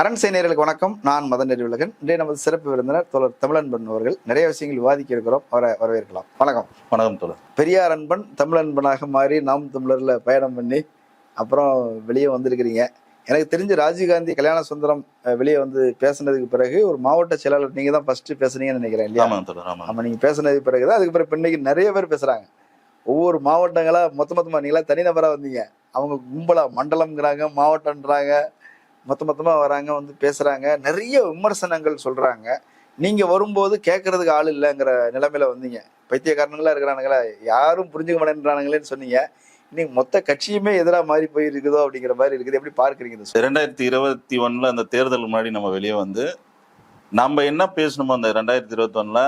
அரண் நேயர்களுக்கு வணக்கம். நான் மதன் நெறிவுலகன். இன்றைய நமது சிறப்பு விருந்தினர் தோழர் தமிழன்பன் அவர்கள். நிறைய விஷயங்கள் விவாதிக்க இருக்கிறோம். அவரை வரவேற்கலாம். வணக்கம். வணக்கம் தோழர். பெரியார் அன்பன் தமிழன்பனாக மாறி நாம் தமிழர்ல பயணம் பண்ணி அப்புறம் வெளியே வந்திருக்கிறீங்க. எனக்கு தெரிஞ்சு ராஜீவ்காந்தி கல்யாண சுந்தரம் வெளியே வந்து பேசுனதுக்கு பிறகு ஒரு மாவட்ட செயலாளர் நீங்க தான் ஃபர்ஸ்ட் பேசுனீங்கன்னு நினைக்கிறேன் இல்லையா? ஆமாம் தோழர் ஆமாம் ஆமா நீங்க பேசுனதுக்கு பிறகுதான். அதுக்கு பிறகு இன்னைக்கு நிறைய பேர் பேசுறாங்க. ஒவ்வொரு மாவட்டங்களா மொத்த மொத்தமா நீங்களா தனிநபரா வந்தீங்க. அவங்க கும்பலா மண்டலம்ங்கிறாங்க மாவட்டம்ன்றாங்க. மொத்த மொத்தமாக வராங்க வந்து பேசுகிறாங்க நிறைய விமர்சனங்கள் சொல்கிறாங்க நீங்கள் வரும்போது கேட்கறதுக்கு ஆள் இல்லைங்கிற நிலைமையில வந்தீங்க. பைத்தியக்காரனுங்களா இருக்கிறானுங்களா? யாரும் புரிஞ்சுக்க மாட்டேன்றானுங்களேன்னு சொன்னீங்க. இன்னைக்கு மொத்த கட்சியுமே எதிராக மாறி போய் இருக்குதோ அப்படிங்கிற மாதிரி இருக்குது. எப்படி பார்க்குறீங்க ரெண்டாயிரத்தி இருபத்தி ஒன்றில் அந்த தேர்தல் முன்னாடி நம்ம வெளியே வந்து நம்ம என்ன பேசணுமோ அந்த ரெண்டாயிரத்தி இருபத்தொன்னில்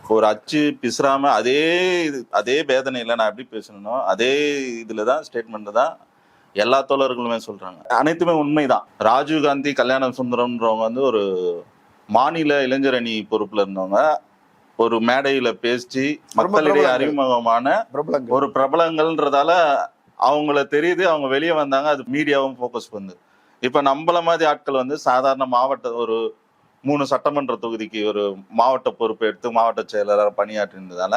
ஒரு அச்சு பிசுறாமல் அதே இது அதே வேதனையில் நான் எப்படி பேசணும் அதே இதில் தான் ஸ்டேட்மெண்ட்டில் தான் எல்லா தோழர்களுமே சொல்றாங்க. அனைத்துமே உண்மைதான். ராஜீவ் காந்தி கல்யாண சுந்தரம்ன்றவங்க வந்து ஒரு மாநில இளைஞர் அணி பொறுப்புல இருந்தவங்க. ஒரு மேடையில பேசி மக்களிடையே. அறிமுகமான ஒரு பிரபலங்கள்ன்றதால அவங்கள தெரியுது அவங்க வெளியே வந்தாங்க அது மீடியாவும் ஃபோக்கஸ் பண்ணுது இப்ப நம்மள மாதிரி ஆட்கள் வந்து சாதாரண மாவட்ட ஒரு மூணு சட்டமன்ற தொகுதிக்கு ஒரு மாவட்ட பொறுப்பு எடுத்து மாவட்ட செயலராக பணியாற்றினதால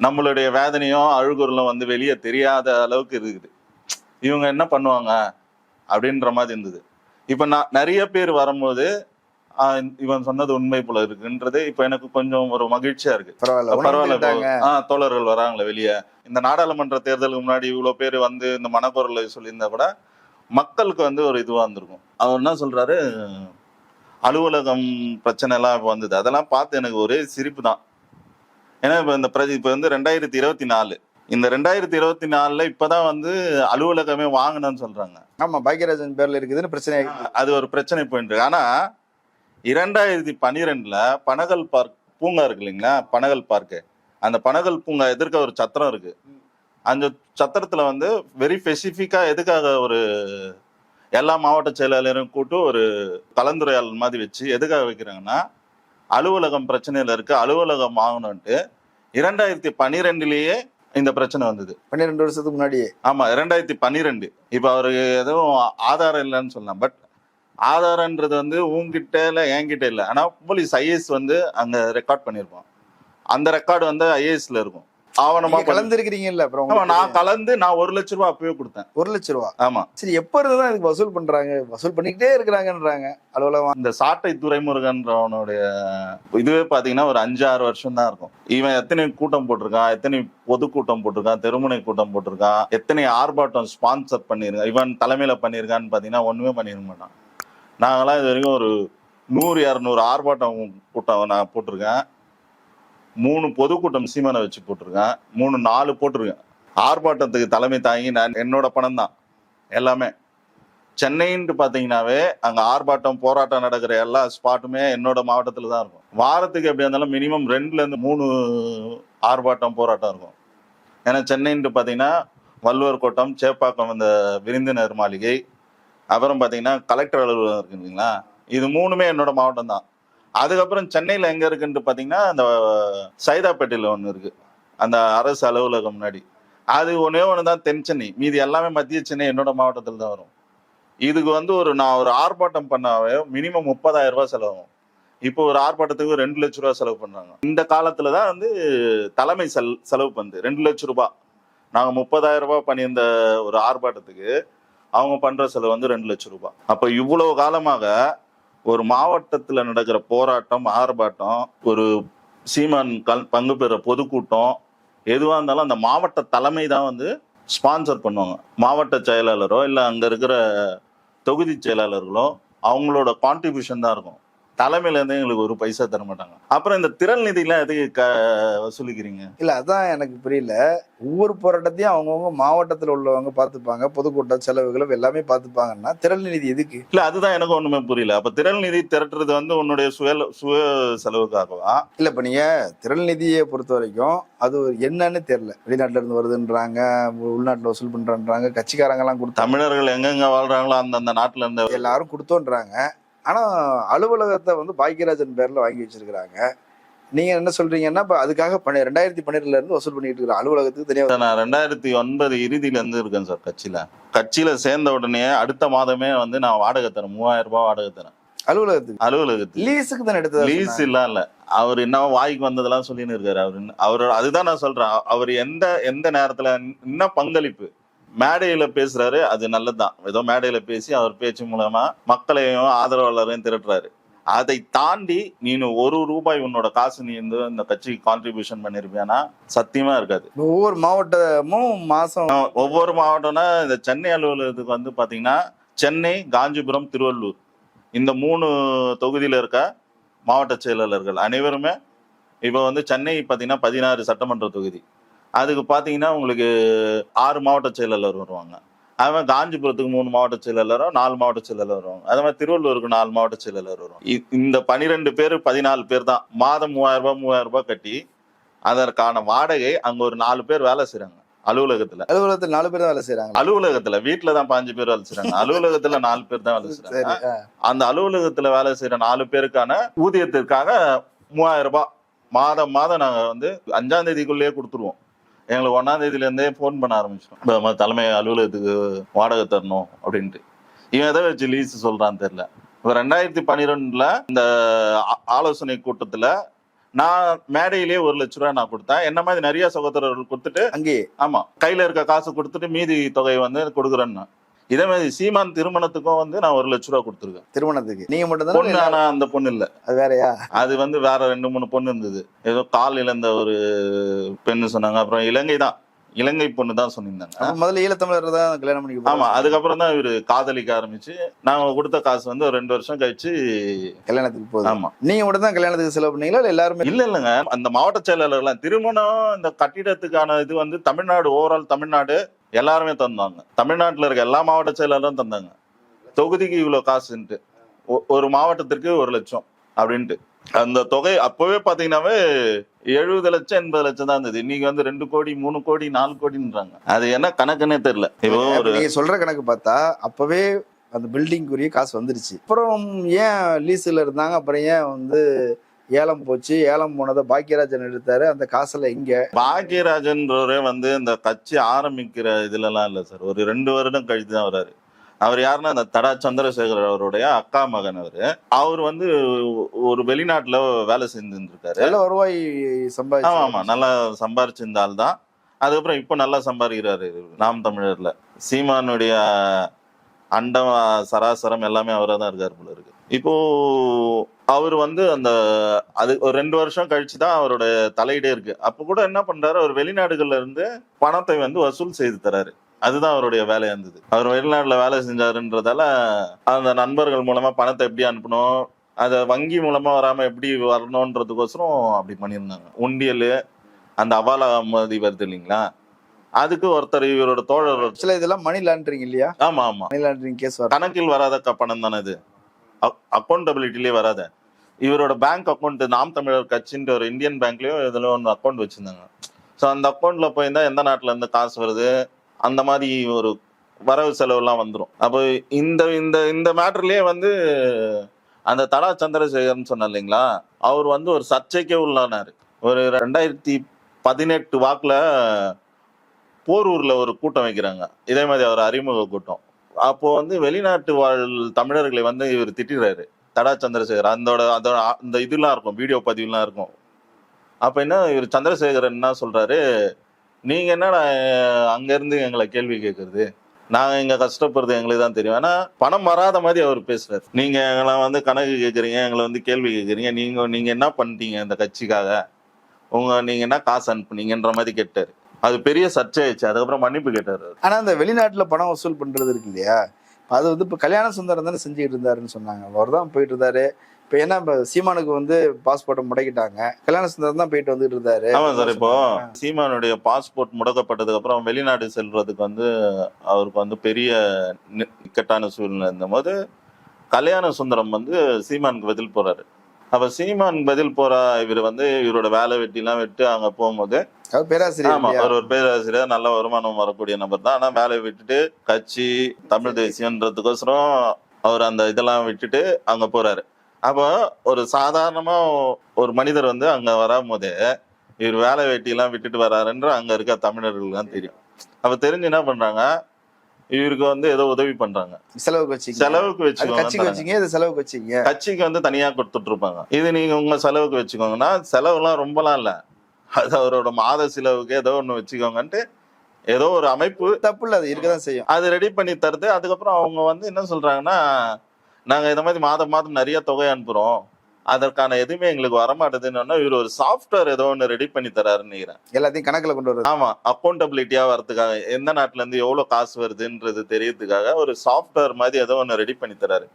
நம்மளுடைய வேதனையும் அழுகுறலும் வந்து வெளியே தெரியாத அளவுக்கு இருக்குது. இவங்க என்ன பண்ணுவாங்க அப்படின்ற மாதிரி இருந்தது. இப்ப நான் நிறைய பேர் வரும்போது ஆஹ் இவன் சொன்னது உண்மை போல இருக்குன்றது இப்ப எனக்கு கொஞ்சம் ஒரு மகிழ்ச்சியா இருக்கு. பரவாயில்ல பரவாயில்ல உணர்ந்துக்கிட்டாங்க. இப்போ, ஆ, தோழர்கள் வராங்களே வெளியே. இந்த நாடாளுமன்ற தேர்தலுக்கு முன்னாடி இவ்வளவு பேர் வந்து இந்த மனக்குரலை சொல்லியிருந்தா கூட மக்களுக்கு வந்து ஒரு இதுவா இருந்திருக்கும். அவர் என்ன சொல்றாரு? அலுவலகம் பிரச்சனை எல்லாம் இப்ப வந்தது. அதெல்லாம் பார்த்து எனக்கு ஒரே சிரிப்பு தான். ஏன்னா இப்ப இந்த பிரதி இப்ப வந்து ரெண்டாயிரத்தி இருபத்தி நாலு இந்த ரெண்டாயிரத்தி இருபத்தி நாலுல இப்பதான் வந்து அலுவலகமே வாங்கணும்னு சொல்றாங்க. ஆமா பாக்யராஜன் பேர்ல இருக்குதுன்னு பிரச்சனை. அது ஒரு பிரச்சனை போயிட்டு இருக்கு. ஆனா இரண்டாயிரத்தி பன்னிரெண்டுல பனகல் பார்க் பூங்கா இருக்கு இல்லைங்களா? பனகல் பார்க்கு. அந்த பனகல் பூங்கா எதிர்க்க ஒரு சத்திரம் இருக்கு. அந்த சத்திரத்துல வந்து வெரி ஸ்பெசிஃபிக்கா எதுக்காக ஒரு எல்லா மாவட்ட செயலாளரும் கூட்டு ஒரு கலந்துரையாடல் மாதிரி வச்சு எதுக்காக வைக்கிறாங்கன்னா அலுவலகம் பிரச்சனையில இருக்கு அலுவலகம் வாங்கணும்ட்டு இரண்டாயிரத்தி பன்னிரெண்டுலயே இந்த பிரச்சனை வந்தது. பன்னிரெண்டு வருஷத்துக்கு முன்னாடியே. ஆமா ரெண்டாயிரத்தி பன்னிரெண்டு. இப்ப அவருக்கு எதுவும் ஆதாரம் இல்லைன்னு சொல்லலாம். பட் ஆதாரன்றது வந்து உங்ககிட்ட இல்ல என்கிட்ட இல்ல. ஆனா போலீஸ் ஐஏஎஸ் வந்து அங்க ரெக்கார்ட் பண்ணிருப்போம் அந்த ரெக்கார்டு வந்து ஐஏஎஸ்ல இருக்கும். ஆவணமா கலந்துருக்கிறீங்கல்ல அப்புறம் நான் கலந்து நான் ஒரு லட்ச ரூபாய் அப்பவே கொடுத்தேன். ஒரு லட்ச ரூபா? ஆமா. சரி எப்ப இருந்துதான் இதுக்கு வசூல் பண்றாங்க? வசூல் பண்ணிக்கிட்டே இருக்கிறாங்கன்றாங்க. அலுவலகம் இந்த சாட்டை துரைமுருகன்றவனுடைய இதுவே பாத்தீங்கன்னா ஒரு அஞ்சு ஆறு வருஷம் தான் இருக்கும். இவன் எத்தனை கூட்டம் போட்டிருக்கான் எத்தனை பொது கூட்டம் போட்டிருக்கான் தெருமுனை கூட்டம் போட்டிருக்கான் எத்தனை ஆர்ப்பாட்டம் ஸ்பான்சர் பண்ணியிருக்கான் இவன் தலைமையில பண்ணியிருக்கான்னு பாத்தீங்கன்னா ஒண்ணுமே பண்ணிருக்க மாட்டான். நாங்களாம் இது வரைக்கும் ஒரு நூறு இரநூறு ஆர்ப்பாட்டம் கூட்டம் நான் போட்டிருக்கேன். மூணு பொதுக்கூட்டம் சீமானை வச்சு போட்டிருக்கேன். மூணு நாலு போட்டிருக்கேன். ஆர்ப்பாட்டத்துக்கு தலைமை தாங்கி நான் என்னோட பணம் தான் எல்லாமே. சென்னைன்ட்டு பார்த்தீங்கன்னாவே அங்கே ஆர்ப்பாட்டம் போராட்டம் நடக்கிற எல்லா ஸ்பாட்டுமே என்னோட மாவட்டத்தில் தான் இருக்கும். வாரத்துக்கு எப்படியா இருந்தாலும் மினிமம் ரெண்டுலேருந்து மூணு ஆர்ப்பாட்டம் போராட்டம் இருக்கும். ஏன்னா சென்னைன்ட்டு பார்த்தீங்கன்னா வள்ளுவர் கோட்டம் சேப்பாக்கம் இந்த விருந்தினர் மாளிகை. அப்புறம் பார்த்தீங்கன்னா கலெக்டர் அலுவலகம் இருக்குங்களா இல்லைங்களா? இது மூணுமே என்னோட மாவட்டம் தான் அதுக்கப்புறம் சென்னையில் எங்கே இருக்குன்ட்டு பார்த்தீங்கன்னா அந்த சைதாப்பேட்டையில் ஒன்று இருக்குது அந்த அரசு அலுவலகம் முன்னாடி. அது ஒன்றே ஒன்று தான் தென் சென்னை. மீதி எல்லாமே மத்திய சென்னை என்னோட மாவட்டத்தில் தான் வரும். இதுக்கு வந்து ஒரு நான் ஒரு ஆர்ப்பாட்டம் பண்ணாவே மினிமம் முப்பதாயிரம் ரூபாய் செலவாகும். இப்போ ஒரு ஆர்ப்பாட்டத்துக்கு ரெண்டு லட்ச ரூபா செலவு பண்ணுறாங்க இந்த காலத்தில் தான் வந்து தலைமை செல் செலவு பண்ணுது ரெண்டு லட்ச ரூபா நாங்கள் முப்பதாயிரம் ரூபாய் பண்ணியிருந்த ஒரு ஆர்ப்பாட்டத்துக்கு அவங்க பண்ணுற செலவு வந்து ரெண்டு லட்ச ரூபாய். அப்போ இவ்வளோ காலமாக ஒரு மாவட்டத்தில் நடக்கிற போராட்டம் ஆர்ப்பாட்டம் ஒரு சீமான் கல் பங்கு பெற பொதுக்கூட்டம் எதுவாக இருந்தாலும் அந்த மாவட்ட தலைமை தான் வந்து ஸ்பான்சர் பண்ணுவாங்க. மாவட்ட செயலாளரோ இல்லை அங்கே இருக்கிற தொகுதி செயலாளர்களோ அவங்களோட கான்ட்ரிபியூஷன் தான் இருக்கும். தலைமையில இருந்து எங்களுக்கு ஒரு பைசா தர மாட்டாங்க. அப்புறம் இந்த திரள் நிதிலாம் எதுக்கு க வசூலிக்கிறீங்க இல்ல அதான் எனக்கு புரியல. ஒவ்வொரு போராட்டத்தையும் அவங்கவுங்க மாவட்டத்துல உள்ளவங்க பார்த்துப்பாங்க பொதுக்கூட்டம் செலவுகளும் எல்லாமே பார்த்துப்பாங்கன்னா திரள் நிதி எதுக்கு? இல்ல அதுதான் எனக்கு ஒண்ணுமே புரியல. அப்ப திரள் நிதி திரட்டுறது வந்து உன்னுடைய சுய சுய செலவுக்காகவா? இல்ல இப்ப நீங்க திரள் நிதியை பொறுத்த வரைக்கும் அது ஒரு என்னன்னு தெரியல. வெளிநாட்டுல இருந்து வருதுன்றாங்க உள்நாட்டுல வசூல் பண்றாங்க கட்சிக்காரங்க எல்லாம் கொடுத்தாங்க தமிழர்கள் எங்கெங்க வாழ்றாங்களோ அந்தந்த நாட்டுல இருந்த எல்லாரும் கொடுத்தோன்றாங்க. ஆனா அலுவலகத்தை வந்து பாக்கியராஜன் பேர்ல வாங்கி வச்சிருக்கிறாங்க. நீங்க என்ன சொல்றீங்கன்னா இப்ப அதுக்காக பண்ணி ரெண்டாயிரத்தி பன்னிரெண்டுல இருந்து வசூல் பண்ணிட்டு இருக்கிற அலுவலகத்துக்கு தனியா நான் ரெண்டாயிரத்தி ஒன்பது இறுதியில இருந்து இருக்கேன் சார் கட்சியில. கட்சியில சேர்ந்த உடனே அடுத்த மாதமே வந்து நான் வாடகை தரேன் மூவாயிரம் ரூபாய் வாடகை தரேன். அலுவலகத்துக்கு? அலுவலகத்துக்கு. லீஸுக்கு தானே எடுத்தது லீஸ் இல்ல இல்ல. அவர் என்ன வாய்க்கு வந்ததெல்லாம் சொல்லின்னு இருக்காரு. அவர் அவர் அதுதான் நான் சொல்றேன். அவர் எந்த எந்த நேரத்துல என்ன பங்களிப்பு மேடையில பேசுறாரு அது நல்லதுதான். ஏதோ மேடையில பேசி அவர் பேச்சு மூலமா மக்களையும் ஆதரவாளரையும் திரட்டுறாரு. அதை தாண்டி நீ ஒரு ரூபாய் உன்னோட காசு நீ வந்து இந்த கட்சிக்கு கான்ட்ரிபியூஷன் பண்ணிருப்பியானா சத்தியமா இருக்காது. ஒவ்வொரு மாவட்டமும் மாசம் ஒவ்வொரு மாவட்டம்னா இந்த சென்னை அலுவலகத்துக்கு வந்து பாத்தீங்கன்னா சென்னை காஞ்சிபுரம் திருவள்ளூர். இந்த மூணு தொகுதியில இருக்க மாவட்ட செயலாளர்கள் அனைவருமே இப்போ வந்து சென்னை பாத்தீங்கன்னா பதினாறு சட்டமன்ற தொகுதி. அதுக்கு பாத்தீங்கன்னா உங்களுக்கு ஆறு மாவட்ட செயலாளர் வருவாங்க. அது மாதிரி காஞ்சிபுரத்துக்கு மூணு மாவட்ட செயலாளரும் நாலு மாவட்ட செயலாளர் வருவாங்க. அது மாதிரி திருவள்ளூருக்கு நாலு மாவட்ட செயலாளர் இ- இந்த பனிரெண்டு பேர் பதினாலு பேர் தான். மாதம் மூவாயிரம் ரூபாய் மூவாயிரம் ரூபாய் கட்டி அதற்கான வாடகை அங்க ஒரு நாலு பேர் வேலை செய்றாங்க அலுவலகத்துல. அலுவலகத்தில் நாலு பேர் வேலை செய்யறாங்க அலுவலகத்துல வீட்டுல தான் பாஞ்சு பேர் வேலை செய்றாங்க. அலுவலகத்துல நாலு பேர் தான் வேலை ஆ. அந்த அலுவலகத்துல வேலை செய்யற நாலு பேருக்கான ஊதியத்திற்காக மூவாயிரம் ரூபாய் மாதம் மாதம் நாங்க வந்து அஞ்சாம் தேதிக்குள்ளேயே கொடுத்துருவோம். எங்களுக்கு ஒன்னாம் தேதியில இருந்தே போன் பண்ண மாதிரி தலைமை அலுவலகத்துக்கு வாடகை தரணும் அப்படின்ட்டு. இவன் எதை வச்சு லீஸ் சொல்றான்னு தெரியல. இப்ப ரெண்டாயிரத்தி பன்னிரெண்டுல இந்த ஆலோசனை கூட்டத்துல நான் மேடையிலேயே ஒரு லட்ச ரூபாய் நான் கொடுத்தேன். என்ன மாதிரி நிறைய சகோதரர்கள் கொடுத்துட்டு அங்கேயே. ஆமா கையில இருக்க காசு கொடுத்துட்டு மீதி தொகையை வந்து கொடுக்குறேன்னு. இதே மாதிரி சீமான் திருமணத்துக்கும் வந்து நான் ஒரு லட்ச ரூபா கொடுத்துருக்கேன். திருமணத்துக்கு. நீங்க மட்டும் பொண்ணு ஆனா அந்த பொண்ணு இல்ல. அது வேறயா? அது வந்து வேற ரெண்டு மூணு பொண்ணு இருந்தது. ஏதோ கால் இழந்த ஒரு பெண்ணு சொன்னாங்க. அப்புறம் இலங்கை தான். இலங்கை பொண்ணு தான் சொல்லியிருந்தாங்க முதல்ல ஈழத்தமிழர் தான் கல்யாணம் பண்ணி ஆமா அதுக்கப்புறம் தான் இவரு காதலிக்க ஆரம்பிச்சு நாங்க கொடுத்த காசு வந்து ஒரு ரெண்டு வருஷம் கழிச்சு கல்யாணத்துக்கு போகுது. ஆமா. நீங்க மட்டும் தான் கல்யாணத்துக்கு செலவு பண்ணீங்களா இல்ல எல்லாருமே? இல்ல இல்லைங்க. அந்த மாவட்ட செயலாளர்லாம் திருமணம் இந்த கட்டிடத்துக்கான இது வந்து தமிழ்நாடு ஓவரால் தமிழ்நாடு எல்லாருமே தந்தாங்க. தமிழ்நாட்டுல இருக்க எல்லா மாவட்ட செயலாளரும் தந்தாங்க. தொகுதிக்கு இவ்வளவு காசுன்ட்டு. ஒரு மாவட்டத்திற்கு ஒரு லட்சம் அப்படின்ட்டு. அந்த தொகை அப்பவே பாத்தீங்கன்னாவே எழுபது லட்சம் எண்பது லட்சம் தான் இருந்தது. இன்னைக்கு வந்து ரெண்டு கோடி மூணு கோடி நாலு கோடின்றாங்க. அது என்ன கணக்குன்னே தெரியல. இப்போ ஒரு நீங்க சொல்ற கணக்கு பார்த்தா அப்பவே அந்த பில்டிங்குரிய காசு வந்துருச்சு. அப்புறம் ஏன் லீஸ்ல இருந்தாங்க? அப்புறம் ஏன் வந்து ஏலம் போச்சு ஏலம் போனதை பாக்கியராஜன் எடுத்தாரு. அந்த காசுல இங்க பாக்கியராஜன்றவரே வந்து இந்த கட்சி ஆரம்பிக்கிற இதுலலாம் இல்ல சார். ஒரு ரெண்டு வருடம் கழித்து தான் வராரு. அவர் யாருன்னா அந்த தடா சந்திரசேகர் அவருடைய அக்கா மகன் அவரு. அவர் வந்து ஒரு வெளிநாட்டுல வேலை செஞ்சுருக்காரு நல்ல வருவாய் ஆமா ஆமா. சம்பாதிச்சு நல்லா சம்பாரிச்சிருந்த ஆள் தான். அதுக்கப்புறம் இப்போ நல்லா சம்பாதிக்கிறாரு நாம் தமிழர்ல. சீமானுடைய அண்டம் சராசரம் எல்லாமே அவரா தான் இருக்காரு போல இருக்கு. இப்போ அவர் வந்து அந்த அது ஒரு ரெண்டு வருஷம் கழிச்சு தான் அவரோட தலையீடே இருக்கு. அப்ப கூட என்ன பண்றாரு? அவர் வெளிநாடுகள்ல இருந்து பணத்தை வந்து வசூல் செய்து தராரு. அதுதான் அவருடைய வேலையா இருந்தது. அவர் வெளிநாட்டுல வேலை செஞ்சாருன்றதால அந்த நண்பர்கள் மூலமா பணத்தை எப்படி அனுப்பணும்? அதை வங்கி மூலமா வராம எப்படி வரணுன்றதுக்கோசரம் அப்படி பண்ணியிருந்தாங்க. உண்டியல் அந்த அபால மதி வருது இல்லைங்களா? அதுக்கு ஒருத்தர் இவரோட தோழர் சில இதெல்லாம் மணி லாண்டரிங் இல்லையா? ஆமா ஆமா. மணி லாண்டரிங் கேஸ் கணக்கில் வராத பணம் தானே இது? அக்கௌண்டபிலிட்டிலே வராத. இவரோட பேங்க் அக்கௌண்ட் நாம் தமிழர் கட்சின்ற ஒரு இந்தியன் பேங்க்லயோ இதுல ஒன்று அக்கௌண்ட் வச்சிருந்தாங்க. ஸோ அந்த அக்கௌண்ட்ல போயிருந்தா எந்த நாட்டுல இருந்து காசு வருது? அந்த மாதிரி ஒரு வரவு செலவுலாம் வந்துடும் அப்போ இந்த இந்த இந்த மேட்டர்லயே வந்து அந்த தடா சந்திரசேகர்னு சொன்ன இல்லைங்களா? அவர் வந்து ஒரு சர்ச்சைக்கே உள்ளானாரு. ஒரு ரெண்டாயிரத்தி பதினெட்டு வாக்கில் போரூரில் ஒரு கூட்டம் வைக்கிறாங்க. இதே மாதிரி அவர் அறிமுக கூட்டம். அப்போ வந்து வெளிநாட்டு வாழ் தமிழர்களை வந்து இவர் திட்டுறாரு தடா சந்திரசேகர் அதோட அதோட அந்த இதெல்லாம் இருக்கும் வீடியோ பதிவுலாம் இருக்கும். அப்போ என்ன இவர் சந்திரசேகரன் என்ன சொல்கிறாரு நீங்கள் என்னடா அங்கேருந்து எங்களை கேள்வி கேட்குறது? நாங்கள் இங்கே கஷ்டப்படுறது எங்களுக்கு தான் தெரியும். ஆனால் பணம் வராத மாதிரி அவர் பேசுகிறார் நீங்கள் எங்களை வந்து கணக்கு கேட்குறீங்க எங்களை வந்து கேள்வி கேட்குறீங்க நீங்கள் நீங்கள் என்ன பண்ணிட்டீங்க இந்த கட்சிக்காக? உங்கள் நீங்கள் என்ன காசு அனுப்புனீங்கன்ற மாதிரி கேட்டார். அது பெரிய சர்ச்சை ஆயிடுச்சு. அதுக்கப்புறம் மன்னிப்பு கேட்டார் ஆனால் அந்த வெளிநாட்டில் பணம் வசூல் பண்ணுறது இருக்கு இல்லையா? அது வந்து இப்ப கல்யாண சுந்தரம் தானே செஞ்சுக்கிட்டு இருந்தாருன்னு சொன்னாங்க. அவர் தான் போயிட்டு இருந்தாரு. இப்ப என்ன இப்ப சீமானுக்கு வந்து பாஸ்போர்ட்டை முடக்கிட்டாங்க. கல்யாண சுந்தரம் தான் போயிட்டு வந்துட்டு இருந்தாரு. ஆமா சார் இப்போ சீமானுடைய பாஸ்போர்ட் முடக்கப்பட்டதுக்கு அப்புறம் வெளிநாடு செல்றதுக்கு வந்து அவருக்கு வந்து பெரிய இக்கட்டான சூழ்நிலை இருந்தபோது கல்யாண சுந்தரம் வந்து சீமானுக்கு பதில் போறாரு. அப்ப சீமான் பதில் போறா இவர் வந்து இவரோட வேலை வெட்டிலாம் விட்டு அங்க போகும்போது பேராசிரியர் ஒரு பேராசிரியர் நல்ல வருமானம் வரக்கூடிய நபர் தான். ஆனா வேலையை விட்டுட்டு கட்சி தமிழ் தேசியன்றதுக்கோசரம் அவர் அந்த இதெல்லாம் விட்டுட்டு அங்க போறாரு. அப்போ ஒரு சாதாரணமா ஒரு மனிதர் வந்து அங்க வரும்போது இவர் வேலை வெட்டியெல்லாம் விட்டுட்டு வராருன்ற அங்க இருக்க தமிழர்களுக்கு தான் தெரியும். அப்ப தெரிஞ்சு என்ன பண்றாங்க? இவருக்கு வந்து ஏதோ உதவி பண்றாங்க. செலவுக்கு வச்சீங்க செலவுக்கு அது கட்சிக்கு வச்சீங்க இது செலவுக்கு வச்சீங்க கட்சிக்கு வந்து தனியா கொடுத்துட்டு இருப்பாங்க. இது நீங்க உங்க செலவுக்கு வச்சுக்கோங்கன்னா செலவுலாம் ரொம்பலாம் இல்ல. அது அவரோட மாத செலவுக்கு ஏதோ ஒண்ணு வச்சுக்கோங்கன்ட்டு ஏதோ ஒரு அமைப்பு தப்பு இல்ல அது இருக்கதான் செய்யும். அது ரெடி பண்ணி தருது. அதுக்கப்புறம் அவங்க வந்து என்ன சொல்றாங்கன்னா நாங்க இந்த மாதிரி மாதம் மாதம் நிறைய தொகை அனுப்புறோம். அதற்கான எதுவுமே எங்களுக்கு வரமாட்டேதுன்னு இவர் ஒரு சாஃப்ட்வேர் ஏதோ ஒன்று ரெடி பண்ணி தராருன்னு எல்லாத்தையும் கணக்குல கொண்டு வர்றது. ஆமா. அக்கௌண்டபிலிட்டியா வரதுக்காக எந்த நாட்டுல இருந்து எவ்வளவு காசு வருதுன்றது தெரியறதுக்காக ஒரு சாஃப்ட்வேர் மாதிரி ஏதோ ஒன்று ரெடி பண்ணி தராரு.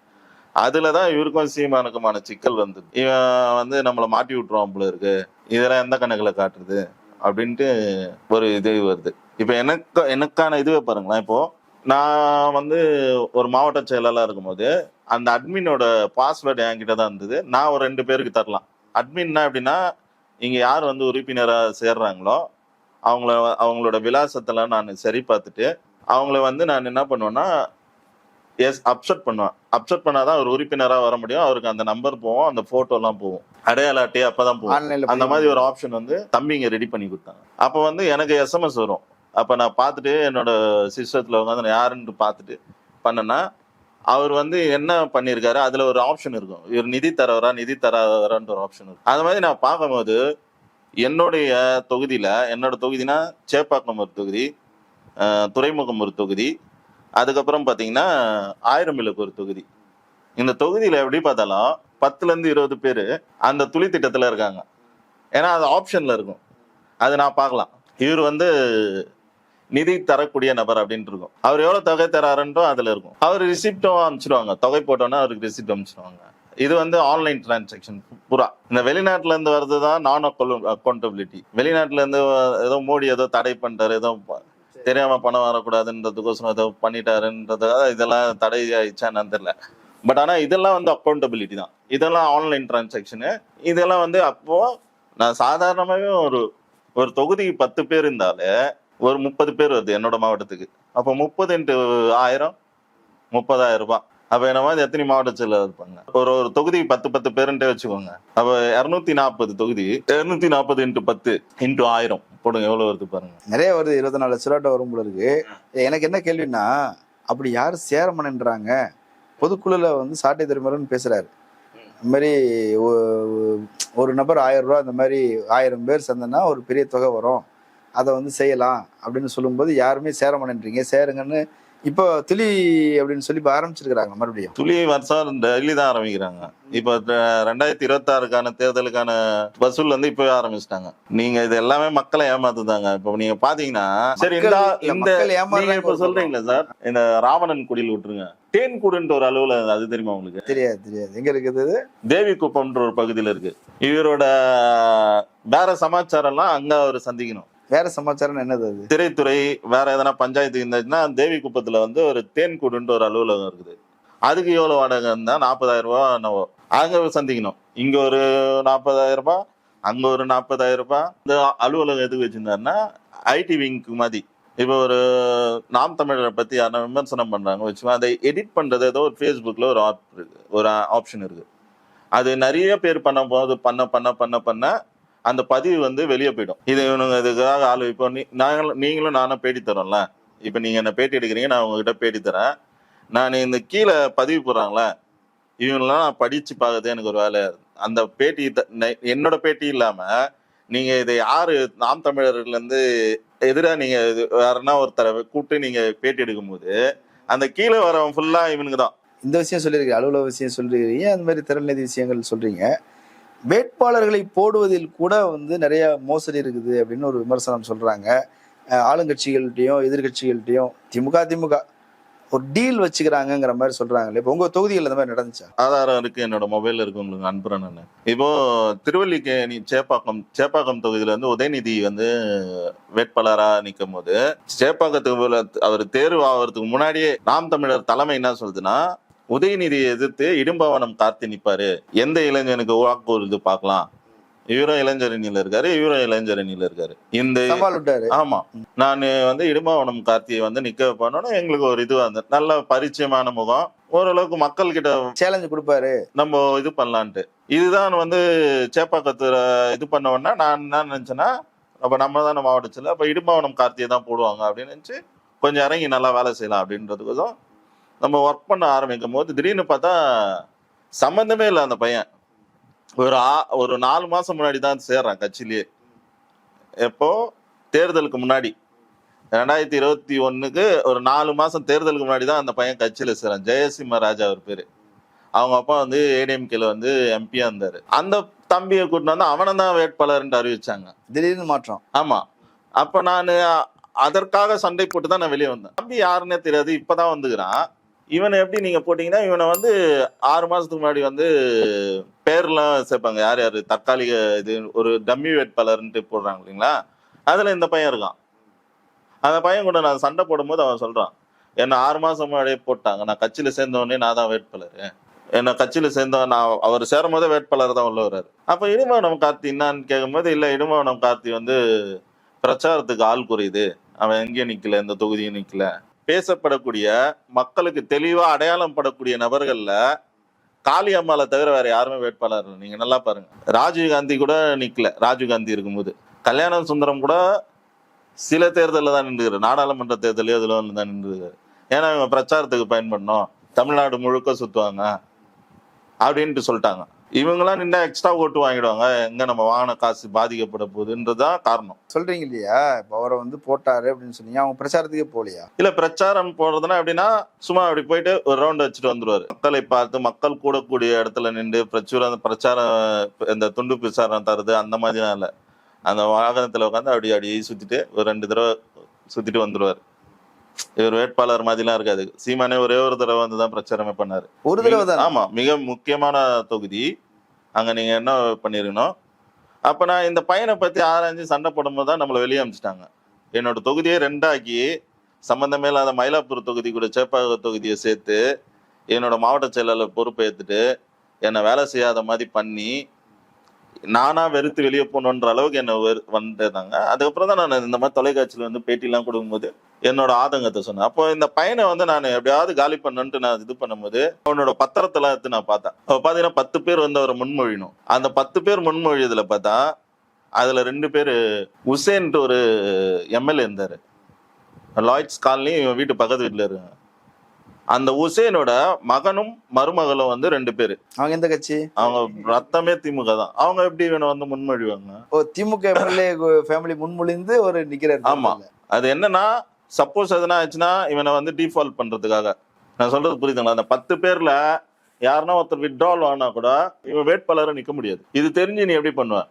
அதுலதான் இவருக்கும் சீமானுக்குமான சிக்கல் வந்தது இவன் வந்து நம்மளை மாட்டி விட்டுருவான் போல இருக்கு. இதெல்லாம் எந்த கணக்கில் காட்டுறது அப்படின்ட்டு ஒரு இது வருது. இப்போ எனக்கு எனக்கான இதுவே பாருங்களேன். இப்போது நான் வந்து ஒரு மாவட்ட செயலாளர் இருக்கும்போது அந்த அட்மினோட பாஸ்வேர்டு என்கிட்ட தான் இருந்தது. நான் ஒரு ரெண்டு பேருக்கு தரலாம். அட்மின்னா எப்படின்னா இங்கே யார் வந்து உறுப்பினராக சேர்றாங்களோ அவங்கள அவங்களோட விலாசத்தெல்லாம் நான் சரி பார்த்துட்டு அவங்கள வந்து நான் என்ன பண்ணுவேன்னா எஸ் அப்செட் பண்ணுவேன் அப்செட் பண்ணாதான் அவர் உறுப்பினரா வர முடியும். அவருக்கு அந்த நம்பர் போவோம் அந்த போட்டோ எல்லாம் போகும். அடையாள அட்டை அப்பதான் போகும். அந்த மாதிரி ஒரு ஆப்ஷன் வந்து தம்பிங்க ரெடி பண்ணி கொடுத்தாங்க. அப்போ வந்து எனக்கு எஸ்எம்எஸ் வரும். அப்போ நான் பார்த்துட்டு என்னோட சிஸ்டத்தில் உட்காந்து நான் யாருன்னு பார்த்துட்டு பண்ணேன்னா அவர் வந்து என்ன பண்ணியிருக்காரு அதுல ஒரு ஆப்ஷன் இருக்கும். இவர் நிதி தரவரா நிதி தராதவரான்ற ஒரு ஆப்ஷன் இருக்கும். அது மாதிரி நான் பார்க்கும்போது என்னுடைய தொகுதியில என்னோட தொகுதினா சேப்பாக்கம் ஒரு தொகுதி துறைமுகம் ஒரு தொகுதி அதுக்கப்புறம் பார்த்தீங்கன்னா ஆயிரம் விளக்கு ஒரு தொகுதி. இந்த தொகுதியில் எப்படி பார்த்தாலும் பத்துலேருந்து இருபது பேர் அந்த துளி திட்டத்தில் இருக்காங்க. ஏன்னா அது ஆப்ஷனில் இருக்கும். அது நான் பார்க்கலாம். இவர் வந்து நிதி தரக்கூடிய நபர் அப்படின்ட்டு இருக்கும். அவர் எவ்வளோ தொகை தராருன்றோ அதில் இருக்கும். அவர் ரிசிப்டும் அனுப்பிச்சிடுவாங்க. தொகை போட்டோன்னா அவருக்கு ரிசிப்ட் அனுப்பிச்சிடுவாங்க. இது வந்து ஆன்லைன் டிரான்சாக்ஷன் புறா இந்த வெளிநாட்டுல இருந்து வர்றது தான் நான் அக்கௌண்டபிலிட்டி வெளிநாட்டுல இருந்து ஏதோ மோடி ஏதோ தடை பண்ணிட்டாரு ஏதோ தெரியாமல் தெரியாம பணம் வரக்கூடாதுன்றதுக்கோசரம் ஏதோ பண்ணிட்டாருன்றது இதெல்லாம் தடை ஆயிடுச்சான்னு தெரியல. பட் ஆனா இதெல்லாம் வந்து அக்கௌண்டபிலிட்டி தான். இதெல்லாம் ஆன்லைன் டிரான்சாக்ஷனு இதெல்லாம் வந்து அப்போ நான் சாதாரணமாகவே ஒரு ஒரு தொகுதிக்கு பத்து பேர் இருந்தாலே ஒரு முப்பது பேர் வருது என்னோட மாவட்டத்துக்கு. அப்போ முப்பது இன்ட்டு ஆயிரம் முப்பதாயிரம் ரூபாய். அப்போ என்ன மாதிரி எத்தனை மாவட்ட செயலர் இருப்பாங்க? ஒரு ஒரு தொகுதி பத்து பத்து பேருன்ட்டே வச்சுக்கோங்க. அப்போ இரநூத்தி நாற்பது தொகுதி இரநூத்தி நாற்பது இன்ட்டு பத்து இன்ட்டு ஆயிரம். போடுங்க எவ்வளவு வருது பாருங்க. நிறைய வருது இருபத்தி நாலு லட்ச ரூபாட்ட வரும் போல இருக்கு. எனக்கு என்ன கேள்வின்னா அப்படி யார் சேரமணன்றாங்க பொதுக்குழுல வந்து சாட்டை திருமரன் பேசுறாரு. இந்த மாதிரி ஒரு நபர் ஆயிரம் ரூபா அந்த மாதிரி ஆயிரம் பேர் சேர்ந்தனா ஒரு பெரிய தொகை வரும். அதை வந்து செய்யலாம் அப்படின்னு சொல்லும்போது யாருமே சேரமணன்றீங்க சேருங்கன்னு இப்போ துளி அப்படின்னு சொல்லி இப்போ ஆரம்பிச்சிருக்கிறாங்க மறுபடியும். துளி வருஷம் டெல்லி தான் ஆரம்பிக்கிறாங்க. இப்போ ரெண்டாயிரத்தி இருபத்தி ஆறுக்கான தேர்தலுக்கான வசூல் வந்து இப்பவே ஆரம்பிச்சிட்டாங்க. நீங்க இது எல்லாமே மக்களை ஏமாத்துதாங்க. இப்போ நீங்க பாத்தீங்கன்னா சரி இந்த நீங்க இப்ப சொல்றீங்களா சார் இந்த ராவணன் குடியில் விட்டுருங்க. தேன் கூடுன்ற ஒரு அலுவலகம் அது தெரியுமா உங்களுக்கு? தெரியாது தெரியாது. எங்க இருக்குது? தேவி குப்பம்ன்ற ஒரு பகுதியில இருக்கு. இவரோட வேற சமாச்சாரம் எல்லாம் அங்க அவர் சந்திக்கணும். வேற சமாச்சாரம் என்னது அது? திரைத்துறை வேற எதனா பஞ்சாயத்து இருந்துச்சுன்னா தேவி குப்பத்துல வந்து ஒரு தேன் கூடுன்ற ஒரு அலுவலகம் இருக்குது. அதுக்கு எவ்வளவு வாடகை இருந்தா நாற்பதாயிரம் ரூபா என்னவோ. அங்க சந்திக்கணும். இங்க ஒரு நாற்பதாயிரம் ரூபாய் அங்க ஒரு நாற்பதாயிரம் ரூபாய் இந்த அலுவலகம் எதுக்கு வச்சிருந்தாருன்னா ஐடி விங்க்கு மாதிரி. இப்போ ஒரு நாம் தமிழரை பத்தி யாரும் விமர்சனம் பண்றாங்க வச்சுக்கோ. அதை எடிட் பண்றது ஏதோ ஒரு ஃபேஸ்புக்கில் ஒரு ஆப் இருக்கு ஒரு ஆப்ஷன் இருக்கு. அது நிறைய பேர் பண்ண போது பண்ண பண்ண பண்ண பண்ண அந்த பதிவு வந்து வெளியே போயிடும். இது இவனுங்க இதுக்காக ஆள். இப்போ நாங்களும் நீங்களும் நானும் பேட்டி தரோம்ல. இப்போ நீங்கள் என்ன பேட்டி எடுக்கிறீங்க நான் உங்ககிட்ட பேட்டி தரேன். நான் இந்த கீழே பதிவு போடுறாங்களே இவங்களாம் நான் படித்து பார்க்கறது எனக்கு ஒரு வேலை. அந்த பேட்டி த- என்னோட பேட்டி இல்லாமல் நீங்கள் இதை யார் நாம் தமிழர்லேருந்து எதிராக நீங்கள் நீங்க வேறனா ஒருத்தரை கூப்பிட்டு நீங்கள் பேட்டி எடுக்கும்போது அந்த கீழே வரவன் ஃபுல்லாக இவனுக்கு தான். இந்த விஷயம் சொல்லியிருக்கீங்க அலுவலக விஷயம் சொல்லியிருக்கீங்க அந்த மாதிரி திறநிதி விஷயங்கள் சொல்கிறீங்க வேட்பாளர்களை போடுவதில் கூட வந்து நிறைய மோசடி இருக்குது அப்படின்னு ஒரு விமர்சனம் சொல்றாங்க. ஆளுங்கட்சிகள்கிட்டையும் ஆளுங்கட்சிகள்கிட்டயும் திமுக திமுக ஒரு டீல் வச்சுக்கிறாங்கங்கிற மாதிரி சொல்றாங்களே இப்போ உங்க தொகுதிகள் இந்த மாதிரி நடந்துச்சா? ஆதாரம் இருக்கு என்னோட மொபைல்ல இருக்கு உங்களுக்கு அனுப்புறேன் நான். இப்போ திருவல்லிக்கேணி சேப்பாக்கம் சேப்பாக்கம் தொகுதியில வந்து உதயநிதி வந்து வேட்பாளரா நிற்கும் போது சேப்பாக்கத்துக்கு அவர் தேர்வு ஆகிறதுக்கு முன்னாடியே நாம் தமிழர் தலைமை என்ன சொல்லுதுன்னா உதயநிதியை எதிர்த்து இடும்பவனம் காத்து நிப்பாரு. எந்த இளைஞனுக்கு வாக்கு வருது பார்க்கலாம். இவரும் இளைஞரணியில இருக்காரு இவரும் இளைஞரணியில இருக்காரு. இந்த ஆமா. நான் வந்து இடுமாவனம் கார்த்தியை வந்து நிக்க வைப்பேன்னு எங்களுக்கு ஒரு இது வந்து நல்ல பரிச்சயமான முகம். ஓரளவுக்கு மக்கள் கிட்ட சேலஞ்சு கொடுப்பாரு. நம்ம இது பண்ணலான்ட்டு. இதுதான் வந்து சேப்பாக்கத்துல இது பண்ண உடனே நான் என்ன நினைச்சேன்னா அப்ப நம்ம தானே மாவட்டத்தில் அப்ப இடுமாவனம் கார்த்தியை தான் போடுவாங்க அப்படின்னு நினைச்சு கொஞ்சம் இறங்கி நல்லா வேலை செய்யலாம் அப்படின்றதுக்கோசம் நம்ம ஒர்க் பண்ண ஆரம்பிக்கும் போது திடீர்னு பார்த்தா சம்மந்தமே இல்லை அந்த பையன். ஒரு ஆ ஒரு நாலு மாசம் முன்னாடி தான் சேர்றான் கட்சியிலேயே. எப்போ? தேர்தலுக்கு முன்னாடி. ரெண்டாயிரத்தி இருபத்தி ஒண்ணுக்கு ஒரு நாலு மாசம் தேர்தலுக்கு முன்னாடி தான் அந்த பையன் கட்சியில சேர்றான். ஜெயசிம்ம ராஜா அவர் பேரு. அவங்க அப்பா வந்து ஏடிஎம்கேல வந்து எம்பியா இருந்தாரு. அந்த தம்பியை கூட்டிட்டு வந்து அவனை தான் வேட்பாளர்ன்ட்டு அறிவிச்சாங்க. திடீர்னு மாற்றம். ஆமா. அப்ப நான் அதற்காக சண்டை போட்டு தான் நான் வெளியே வந்தேன். தம்பி யாருன்னே தெரியாது. இப்பதான் வந்துக்கிறான். இவனை எப்படி நீங்க போட்டீங்கன்னா இவனை வந்து ஆறு மாசத்துக்கு முன்னாடி வந்து பேர்லாம் சேர்ப்பாங்க. யார் யாரு? தற்காலிக இது ஒரு டம்மி வேட்பாளர்ன்ட்டு போடுறாங்க இல்லைங்களா? அதுல இந்த பையன் இருக்கான். அந்த பையன் கூட நான் சண்டை போடும்போது அவன் சொல்றான் என்ன ஆறு மாசம் முன்னாடியே போட்டாங்க. நான் கட்சியில சேர்ந்தவொடனே நான் தான் வேட்பாளர். என்ன கட்சியில சேர்ந்தவன் நான் அவர் சேரும் போதே வேட்பாளர் தான் உள்ள வர்றாரு. அப்ப இடுமவனம் கார்த்தி என்னான்னு கேட்கும்போது இல்ல இடுமவனம் கார்த்தி வந்து பிரச்சாரத்துக்கு ஆள் குறையுது. அவன் எங்கேயும் நிக்கல இந்த தொகுதியும் நிக்கல. பேசப்படக்கூடிய மக்களுக்கு தெளிவாக அடையாளம் படக்கூடிய நபர்களில் காளி அம்மாவை தவிர வேற யாருமே வேட்பாளர் நீங்கள் நல்லா பாருங்க. ராஜீவ் காந்தி கூட நிற்கல ராஜீவ் காந்தி இருக்கும்போது. கல்யாண சுந்தரம் கூட சில தேர்தலில் தான் நின்றுகிறார் நாடாளுமன்ற தேர்தலையோ எதில் வந்து தான் நின்றுகிறார் ஏன்னா இவங்க பிரச்சாரத்துக்கு பயன்படணும். தமிழ்நாடு முழுக்க சுற்றுவாங்க அப்படின்ட்டு சொல்லிட்டாங்க. இவங்கெல்லாம் நின்னா எக்ஸ்ட்ரா ஓட்டு வாங்கிடுவாங்க. எங்க நம்ம வாங்கின காசு பாதிக்கப்பட போகுதுன்றதுதான் காரணம். சொல்றீங்க இல்லையா? இப்ப அவரை வந்து போட்டாரு அப்படின்னு சொன்னீங்க. அவங்க பிரச்சாரத்துக்கே போலியா இல்ல பிரச்சாரம் போறதுன்னா எப்படின்னா சும்மா அப்படி போயிட்டு ஒரு ரவுண்ட் வச்சுட்டு வந்துருவாரு. மக்களை பார்த்து மக்கள் கூடக்கூடிய இடத்துல நின்று பிரச்சுரம் பிரச்சாரம் இந்த துண்டு பிரச்சாரம் தருது அந்த மாதிரிலாம் இல்ல. அந்த வாகனத்துல உட்காந்து அப்படி அப்படி சுத்திட்டு ஒரு ரெண்டு தடவை சுத்திட்டு வந்துருவாரு. இவர் வேட்பாளர் மாதிரிலாம் இருக்காது. சீமானே ஒரே ஒரு தடவை வந்து தான் பிரச்சாரமே பண்ணாரு. ஒரு தடவை தான்? ஆமா. மிக முக்கியமான தொகுதி. அங்க நீங்க என்ன பண்ணிருக்கணும்? அப்ப நான் இந்த பையனை பத்தி ஆராய்ஞ்சு சண்டை போடும்போது தான் நம்மளை வெளியே அமிச்சிட்டாங்க. என்னோட தொகுதியை ரெண்டாக்கி சம்பந்தமே இல்லாத மயிலாப்பூர் தொகுதி கூட சேப்பாக தொகுதியை சேர்த்து என்னோட மாவட்ட செயலாளர் பொறுப்பை ஏத்துட்டு என்னை வேலை செய்யாத மாதிரி பண்ணி நானா வெறுத்து வெளியே போகணுன்ற அளவுக்கு என்ன வந்துட்டாங்க. அதுக்கப்புறம் தான் நான் இந்த மாதிரி தொலைக்காட்சியில் வந்து பேட்டிலாம் கொடுக்கும்போது என்னோட ஆதங்கத்தை சொன்னேன். அப்போ இந்த பையனை வந்து நான் எப்படியாவது காலி பண்ணணுன்ட்டு நான் இது பண்ணும்போது அவனோட பத்திரத்தெல்லாம் எடுத்து நான் பார்த்தேன். அப்போ பார்த்தீங்கன்னா பத்து பேர் வந்து அவர் முன்மொழியணும். அந்த பத்து பேர் முன்மொழியதுல பார்த்தா அதுல ரெண்டு பேர் உசேன்ட்டு ஒரு எம்எல்ஏ இருந்தாரு. லாய்ட்ஸ் காலனி இவன் வீட்டு பக்கத்து வீட்டுல இருக்காங்க அந்த உசேனோட மகனும் மருமகளும் வந்து ரெண்டு பேர். அவங்க எந்த கட்சி? அவங்க ரத்தமே திமுக தான். அவங்க எப்படி இவனை வந்து முன்மொழிவாங்க? ஓ திமுக எம்எல்ஏ ஃபேமிலி முன்மொழிந்து ஒரு நிக்கிறாரு ஆமா. அது என்னன்னா சப்போஸ் எதனா ஆச்சுன்னா இவனை வந்து டிஃபால்ட் பண்றதுக்காக. நான் சொல்றது புரியுதுங்களா? அந்த பத்து பேர்ல யாருன்னா ஒருத்தர் விட்ரால் ஆனா கூட இவன் வேட்பாளரை நிக்க முடியாது. இது தெரிஞ்சு நீ எப்படி பண்ணுவ?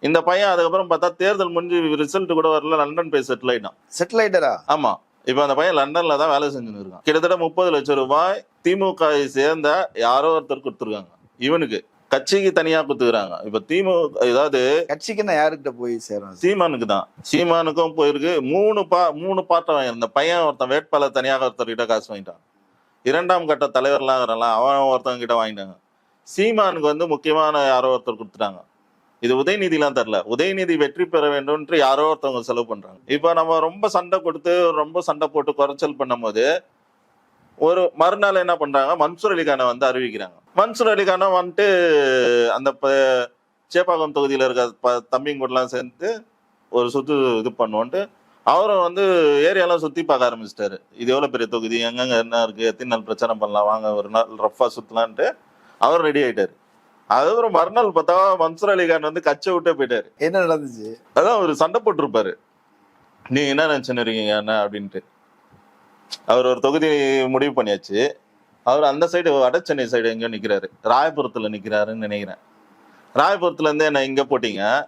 இந்த பையன் அதுக்கப்புறம் பார்த்தா தேர்தல் முடிஞ்சு ரிசல்ட் கூட வரல லண்டன் போய் செட்டில் ஆயிட்டான். செட்டில் ஆயிட்டாரா ஆமா. இப்ப அந்த பையன் லண்டன்ல தான் வேலை செஞ்சுன்னு இருக்கான். கிட்டத்தட்ட முப்பது லட்சம் ரூபாய் திமுக சேர்ந்த யாரோ ஒருத்தர் கொடுத்துருக்காங்க. இவனுக்கு. கட்சிக்கு தனியா கொடுத்துக்கிறாங்க இப்ப திமுக ஏதாவது கட்சிக்குன்னா யாருக்கிட்ட போய் சேரும்? சீமானுக்கு தான். சீமானுக்கும் போயிருக்கு. மூணு பா மூணு பாட்டம் வாங்கியிருந்த பையன் ஒருத்தன் வேட்பாளர் தனியாக ஒருத்தர்கிட்ட காசு வாங்கிட்டான். இரண்டாம் கட்ட தலைவர்லாம் இருக்கிறான் அவன் ஒருத்தவங்க கிட்ட வாங்கிட்டாங்க. சீமானுக்கு வந்து முக்கியமான யாரோ ஒருத்தர் கொடுத்துட்டாங்க. இது உதயநிதிலாம் தரல. உதயநிதி வெற்றி பெற வேண்டும்ன்று யாரோ ஒருத்தவங்க செலவு பண்றாங்க. இப்போ நம்ம ரொம்ப சண்டை கொடுத்து ரொம்ப சண்டை போட்டு குறைச்சல் பண்ணும்போது ஒரு மறுநாள் என்ன பண்றாங்க? மன்சூர் அலிகானை வந்து அறிவிக்கிறாங்க. மன்சூர் அலிகானை வந்துட்டு அந்த சேப்பாக்கம் தொகுதியில இருக்க ப- தம்பிங்கூடலாம் சேர்ந்து ஒரு சுத்து இது பண்ணுவோன்ட்டு அவரும் வந்து ஏரியாலாம் சுத்தி பார்க்க ஆரம்பிச்சிட்டாரு. இது எவ்வளவு பெரிய தொகுதி? எங்கெங்க என்ன இருக்கு? எத்தனை நாள் பிரச்சாரம் பண்ணலாம்? வாங்க ஒரு நாள் ரஃபா சுத்தலான்ட்டு அவர் ரெடி ஆயிட்டாரு. அதுக்கப்புறம் மறுநாள் பார்த்தா மன்சூர் அலிகான் வந்து கச்சை விட்டே போயிட்டாரு. என்ன நடந்துச்சு? அதான் ஒரு சண்டை போட்டிருப்பாரு. நீங்க என்ன நினைச்சுன்னு இருக்கீங்க என்ன அப்படின்ட்டு. அவர் ஒரு தொகுதி முடிவு பண்ணியாச்சு. அவர் அந்த சைடு வட சென்னை சைடு எங்கேயோ நிற்கிறாரு ராயபுரத்தில் நிற்கிறாருன்னு நினைக்கிறேன். ராயபுரத்துலேருந்து என்னை இங்கே போட்டிங்க? போட்டீங்க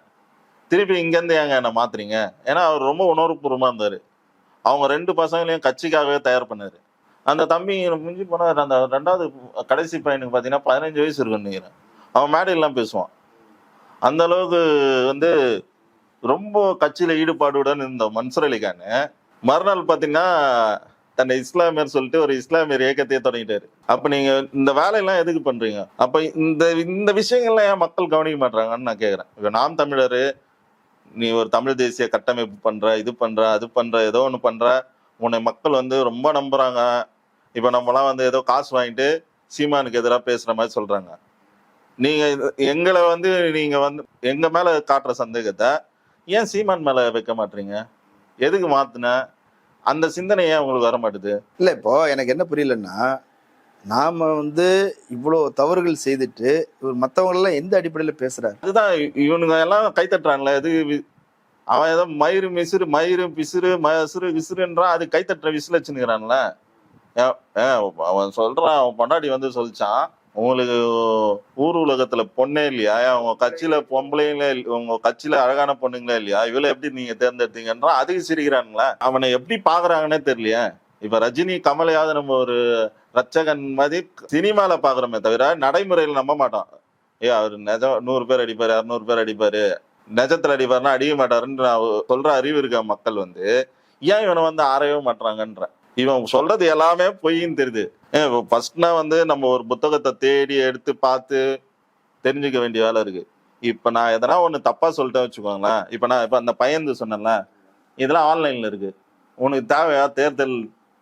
திருப்பி இங்கேருந்து ஏங்க என்னை மாத்துறீங்க? ஏன்னா அவர் ரொம்ப உணர்வுபூர்வமாக இருந்தார். அவங்க ரெண்டு பசங்களையும் கட்சிக்காகவே தயார் பண்ணார். அந்த தம்பி முடிஞ்சு போனால் அந்த ரெண்டாவது கடைசி பையனுக்கு பார்த்தீங்கன்னா பதினஞ்சு வயசு இருக்குன்னு நினைக்கிறேன். அவன் மேடையெல்லாம் பேசுவான். அந்த அளவுக்கு வந்து ரொம்ப கட்சியில் ஈடுபாடுடன் இருந்த மன்சூர் மறுநாள் பார்த்தீங்கன்னா தன்னை இஸ்லாமியர் சொல்லிட்டு ஒரு இஸ்லாமியர் இயக்கத்தையே தொடங்கிட்டாரு. அப்ப நீங்க இந்த வேலையெல்லாம் எதுக்கு பண்றீங்க? அப்ப இந்த இந்த விஷயங்கள்லாம் ஏன் மக்கள் கவனிக்க மாட்டாங்கன்னு நான் கேக்குறேன். இப்ப நாம் தமிழரு நீ ஒரு தமிழ் தேசிய கட்டமைப்பு பண்ற இது பண்ற அது பண்ற ஏதோ ஒண்ணு பண்ற உன்னை மக்கள் வந்து ரொம்ப நம்புறாங்க. இப்ப நம்மலாம் வந்து ஏதோ காசு வாங்கிட்டு சீமானுக்கு எதிராக பேசுற மாதிரி சொல்றாங்க. நீங்க இது- எங்களை வந்து நீங்க வந்து எங்க மேல காட்டுற சந்தேகத்தை ஏன் சீமான் மேல வைக்க மாட்டீங்க எதுக்கு மாத்தின? அந்த சிந்தனை ஏன் உங்களுக்கு வர மாட்டுது இல்ல இப்போ எனக்கு என்ன புரியலன்னா நாம வந்து இவ்வளோ தவறுகள் செய்துட்டு இவர் மத்தவங்க எல்லாம் எந்த அடிப்படையில பேசுறாரு? அதுதான் இவனுங்க எல்லாம் கை தட்டுறாங்களே அது வி- அவன் ஏதோ மயிறு மிசிறு மயிறு பிசிறு மசுறு விசிறுன்றான் அது கை தட்டுற விசில் வச்சுன்னுக்கிறான்ல ஏ- ஏ, அவன் சொல்றான் அவன் பொண்டாடி வந்து சொல்லிச்சான் உங்களுக்கு ஊர் உலகத்துல பொண்ணே இல்லையா? உங்க கட்சியில பொம்பளைங்களே உங்க கட்சியில அழகான பொண்ணுங்களே இல்லையா? இவளை எப்படி நீங்க தேர்ந்தெடுத்தீங்கன்றா அதுக்கு சிரிக்கிறானுங்களே? அவனை எப்படி பாக்குறாங்கன்னே தெரியலையே. இப்ப ரஜினி கமலையாவது நம்ம ஒரு ரச்சகன் மாதிரி சினிமால பாக்குறோமே தவிர நடைமுறையில் நம்ப மாட்டோம் ஏ அவர் நிஜம் நூறு பேர் அடிப்பாரு அறுநூறு பேர் அடிப்பாரு. நிஜத்துல அடிப்பாருன்னா அடிக்க மாட்டாருன்னு நான் சொல்ற அறிவு இருக்க மக்கள் வந்து? ஏன் இவனை வந்து ஆரையவே மாட்டாங்கன்ற இவன் சொல்றது எல்லாமே பொய்ன்னு தெரியுது. ஃபர்ஸ்ட்னா வந்து நம்ம ஒரு புத்தகத்தை தேடி எடுத்து பார்த்து தெரிஞ்சுக்க வேண்டிய வேலை இருக்கு. இப்ப நான் எதனா ஒண்ணு தப்பா சொல்லிட்டேன் வச்சுக்கோங்களேன். இப்ப நான் இப்ப அந்த பையன் சொன்னேன்ல இதெல்லாம் ஆன்லைன்ல இருக்கு. உனக்கு தேவையா? தேர்தல்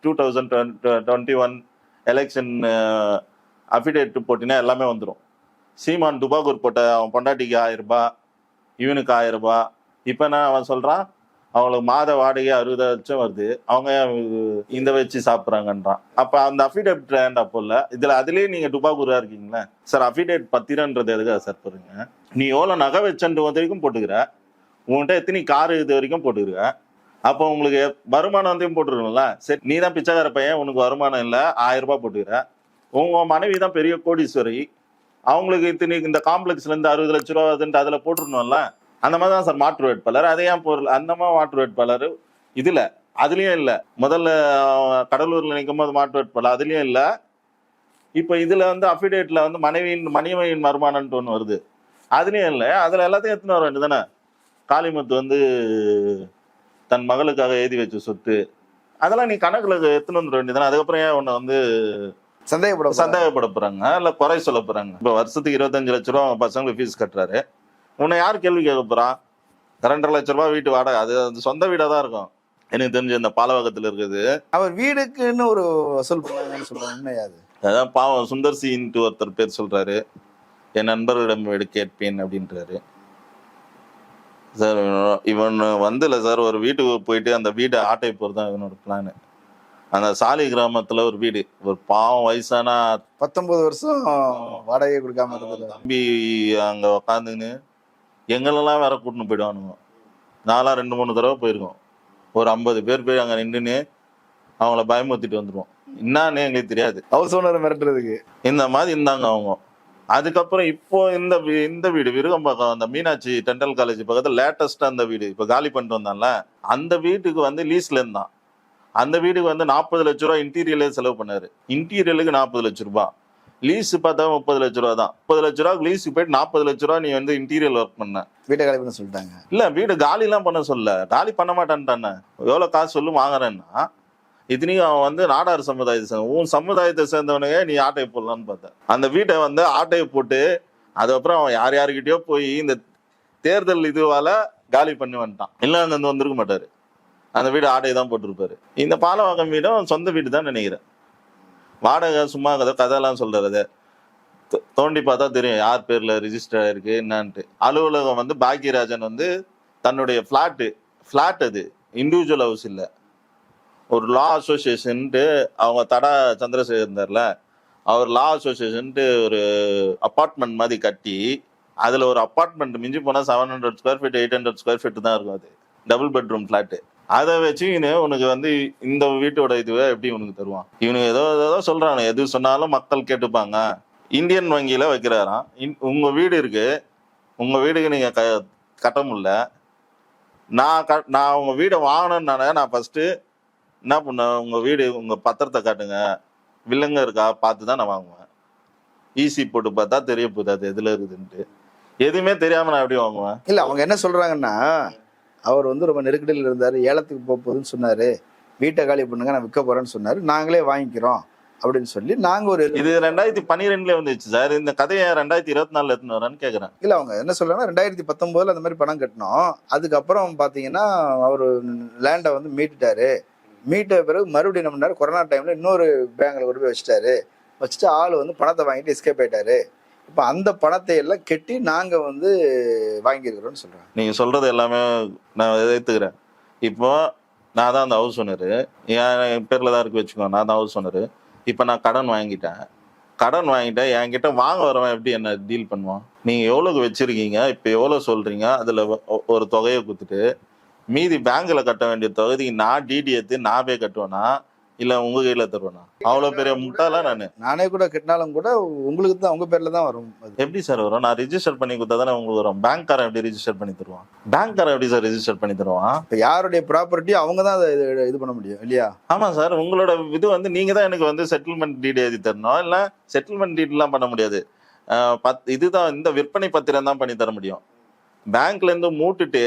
two thousand twenty one election affidavit போட்டினா எல்லாமே வந்துடும் சீமான் துபாகூர் போட்ட அவன் பொண்டாட்டிக்கு ஆயிரம் ரூபாய் இவனுக்கு ஆயிரம் ரூபாய். இப்போ நான் அவன் சொல்றான்? அவங்களுக்கு மாத வாடகை அறுபது லட்சம் வருது. அவங்க ஏன் இந்த வச்சு சாப்பிட்றாங்கன்றான். அப்போ அந்த அஃபிடேட் ட்ரெண்ட் அப்போ இதில் அதுலேயே நீங்கள் நீங்க இருக்கீங்களே? சார் அஃபிடேட் பத்திரன்றது எதுக்காக சார் பாருங்க நீ எவ்வளோ நகை வச்சன்ட்டு வரைக்கும் போட்டுக்கிற? உங்கள்கிட்ட எத்தனை கார் இது வரைக்கும் போட்டுக்கிற? அப்போ உங்களுக்கு வருமானம் வந்தையும் போட்டுருக்கணும்ல? சரி நீ தான் பிச்சைக்கார பையன் உனக்கு வருமானம் இல்லை ஆயிரம் ரூபாய் போட்டுக்கிற. உங்கள் மனைவி தான் பெரிய கோடீஸ்வரி. அவங்களுக்கு இத்தனை இந்த காம்ப்ளெக்ஸ்லேருந்து அறுபது லட்ச ரூபா வருதுன்ட்டு அதில் போட்டுருணும்ல அந்த மாதிரி தான் சார் மாற்று வேட்பாளர். அதே பொருள் அந்த மாதிரி மாற்று வேட்பாளர் இதுல அதுலயும் இல்ல. முதல்ல கடலூர்ல நிற்கும் போது மாற்று வேட்பாளர் அதுலயும் இல்ல. இப்ப இதுல வந்து அஃபிடேட்ல வந்து மனைவியின் மனைவியின் வருமானம்னு ஒண்ணு வருது. அதுலயும் இல்ல. அதுல எல்லாத்தையும் எடுத்துன்னு வர வேண்டியதானே காளிமுத்து வந்து தன் மகளுக்காக எழுதி வச்ச சொத்து. அதெல்லாம் நீ கணக்குல எடுத்துன்னு வந்துட வேண்டியதானே அதுக்கப்புறம் ஏன் உன்னை வந்து சந்தேகப்பட சந்தேகப்பட போறாங்க? இல்ல குறை சொல்ல போறாங்க? இப்ப வருஷத்துக்கு இருபத்தஞ்சு லட்ச ரூபா பசங்களுக்கு ஃபீஸ் கட்டுறாரு. உன்னை யார் கேள்வி கேட்க போறான் ரெண்டரை லட்ச ரூபாய் வீட்டு வாடகை. அது அது சொந்த வீடா தான் இருக்கும். எனக்கு தெரிஞ்ச இந்த பாலவகத்துல இருக்குது. அவர் வீடுக்குன்னு ஒரு வசூல் பண்ணாங்கன்னு சொல்றாங்க உண்மையா அது. அதான் பாவம் சுந்தர் சின்ட்டு ஒருத்தர் பேர் சொல்றாரு. என் நண்பர்களிடம் வீடு கேட்பேன் அப்படின்றாரு. சார் இவன் வந்துல சார். ஒரு வீட்டுக்கு போயிட்டு அந்த வீடை ஆட்டை போறது தான் இவனோட பிளான் அந்த சாலி கிராமத்துல ஒரு வீடு. ஒரு பாவம் வயசான பத்தொன்பது வருஷம் வாடகை கொடுக்காம தம்பி அங்க உக்காந்துன்னு எங்களெல்லாம் வேற கூட்டின்னு போயிடுவானுங்க. நான்லாம் ரெண்டு மூணு தடவை போயிருக்கோம். ஒரு ஐம்பது பேர் போய் அங்க நின்றுன்னு அவங்கள பயமுறுத்திட்டு வந்துருவோம். என்னன்னு எங்களுக்கு தெரியாது. ஹவுஸ் ஓனர் மிரட்டுறதுக்கு. இந்த மாதிரி இருந்தாங்க அவங்க. அதுக்கப்புறம் இப்போ இந்த இந்த வீடு விருகம்பாக்கம் அந்த மீனாட்சி டென்டல் காலேஜ் பக்கத்துல லேட்டஸ்டா அந்த வீடு இப்ப காலி பண்ணிட்டு வந்தான்ல அந்த வீட்டுக்கு வந்து லீஸ்ல இருந்தான் அந்த வீட்டுக்கு வந்து நாற்பது லட்ச ரூபா இன்டீரியலே செலவு பண்ணாரு. இன்டீரியலுக்கு நாற்பது லட்ச ரூபாய். லீஸ் பார்த்தா முப்பது லட்ச ரூபா தான். முப்பது லட்ச ரூபா லீஸுக்கு போயிட்டு நாற்பது லட்ச ரூபா நீ வந்து இன்டீரியல் ஒர்க் பண்ண. வீட்டை காலி பண்ண சொல்லிட்டாங்க. இல்ல வீடு காலிலாம் பண்ண சொல்ல. காலி பண்ண மாட்டான்ட்டானே. எவ்வளவு காசு சொல்லு வாங்குறேன்னா. இத்தனையும் அவன் வந்து நாடார் சமுதாயத்தை சேர்ந்த உன் சமுதாயத்தை சேர்ந்தவனுங்க நீ ஆட்டையை போடலான்னு பார்த்தேன். அந்த வீட்டை வந்து ஆட்டையை போட்டு அதுக்கப்புறம் அவன் யார் யாருக்கிட்டயோ போய் இந்த தேர்தல் இதுவால காலி பண்ணி வந்துட்டான். இல்ல அங்க வந்து வந்திருக்க மாட்டாரு. அந்த வீடு ஆட்டையை தான் போட்டிருப்பாரு. இந்த பாலவாக்கம் வீடும் சொந்த வீடு தான் நினைக்கிறேன். வாடகை சும்மா கதை கதையெல்லாம் சொல்றது தோ- தோண்டி பார்த்தா தெரியும் யார் பேர்ல ரிஜிஸ்டர் ஆயிருக்கு என்னன்ட்டு. அலுவலகம் வந்து பாக்கியராஜன் வந்து தன்னுடைய ஃப்ளாட்டு ஃப்ளாட் அது. இண்டிவிஜுவல் ஹவுஸ் இல்லை. ஒரு லா அசோசியேஷன்ட்டு அவங்க தடா சந்திரசேகர் இருந்தார்ல அவர் லா அசோசியேஷன்ட்டு ஒரு அப்பார்ட்மெண்ட் மாதிரி கட்டி அதில் ஒரு அப்பார்ட்மெண்ட் மிஞ்சி போனால் seven hundred square feet eight hundred square feet தான் இருக்கும் அது. டபுள் பெட்ரூம் ஃப்ளாட்டு அதை வச்சு இவனு உனக்கு வந்து இந்த வீட்டோட இதுவை எப்படி உனக்கு தருவான்? இவனுக்கு ஏதோ ஏதோ சொல்றானு. எது சொன்னாலும் மக்கள் கேட்டுப்பாங்க. இந்தியன் வங்கியில வைக்கிறாராம். இன்- உங்க வீடு இருக்கு. உங்க வீடுக்கு நீங்க க கட்ட முடியல. நான் க நான் உங்க வீடை வாங்கணும்னால நான் ஃபர்ஸ்ட்டு என்ன பண்ணேன் உங்க வீடு உங்க பத்திரத்தை காட்டுங்க. வில்லங்க இருக்கா? பார்த்து தான் நான் வாங்குவேன். ஈசி போட்டு பார்த்தா தெரிய போகுது அது எதுல இருக்குதுன்ட்டு. எதுவுமே தெரியாம நான் எப்படி வாங்குவேன்? இல்ல அவங்க என்ன சொல்றாங்கன்னா அவர் வந்து ரொம்ப நெருக்கடியில் இருந்தாரு. ஏலத்துக்கு போக போகுதுன்னு சொன்னாரு. வீட்டை காலி பண்ணுங்க நான் விற்க போறேன்னு சொன்னாரு. நாங்களே வாங்கிக்கிறோம் அப்படின்னு சொல்லி நாங்க ஒரு இது ரெண்டாயிரத்தி பன்னிரெண்டுல வந்துச்சு சார். இந்த கதையை ரெண்டாயிரத்தி இருபத்தி நாலுல எடுத்துன்னு வரேன்னு கேக்குறேன். இல்ல அவங்க என்ன சொல்றாங்கன்னா ரெண்டாயிரத்தி பத்தொன்பதுல அந்த மாதிரி பணம் கட்டினோம். அதுக்கப்புறம் பாத்தீங்கன்னா அவர் லேண்டை வந்து மீட்டுட்டாரு. மீட்ட பிறகு மறுபடியும் என்ன பண்ணாரு? கொரோனா டைம்ல இன்னொரு பேங்க்ல கொண்டு போய் வச்சுட்டாரு. வச்சுட்டு ஆள் வந்து பணத்தை வாங்கிட்டு எஸ்கேப் ஆயிட்டாரு. இப்போ அந்த பணத்தை எல்லாம் கெட்டி நாங்கள் வந்து வாங்கியிருக்கிறோம்னு சொல்கிறேன் நீங்கள் சொல்கிறது எல்லாமே நான் ஏத்துக்கிறேன். இப்போ நான் தான் அந்த ஹவுஸ் ஓனரு என் பேரில் தான் இருக்கு வச்சுக்கோ நான் தான் ஹவுஸ் ஓனரு இப்போ நான் கடன் வாங்கிட்டேன். கடன் வாங்கிட்டேன் என்கிட்ட வாங்க வரவன் எப்படி என்ன டீல் பண்ணுவான்? நீங்கள் எவ்வளோக்கு வச்சுருக்கீங்க? இப்போ எவ்வளோ சொல்கிறீங்க அதில் ஒரு தொகையை கொடுத்துட்டு மீதி பேங்க்கில் கட்ட வேண்டிய தொகுதிக்கு நான் டிடி எடுத்து நான் போய் கட்டுவேன்னா இல்ல உங்க கையில தருவேனா? அவ்வளவு பெரிய முட்டாளா நானு? நானே கூட கட்டினாலும் கூட உங்களுக்கு தான் உங்க பேர்ல தான் வரும் எப்படி சார் வரும்? நான் ரிஜிஸ்டர் பண்ணி கொடுத்தா தானே உங்களுக்கு வரும். பேங்க்காரன் எப்படி ரிஜிஸ்டர் பண்ணி தருவான்? பேங்க்காரன் எப்படி சார் ரிஜிஸ்டர் பண்ணி தருவான்? இப்போ யாருடைய ப்ராப்பர்ட்டி அவங்க தான் அதை இது- பண்ண முடியும் இல்லையா? ஆமா சார் உங்களோட இது வந்து நீங்க தான் எனக்கு வந்து செட்டில்மெண்ட் டீட் எழுதி தரணும். இல்ல செட்டில்மெண்ட் டீட் எல்லாம் பண்ண முடியாது. பத்- இதுதான் இந்த விற்பனை பத்திரம் தான் பண்ணி தர முடியும். பேங்க்ல இருந்து மூட்டுட்டு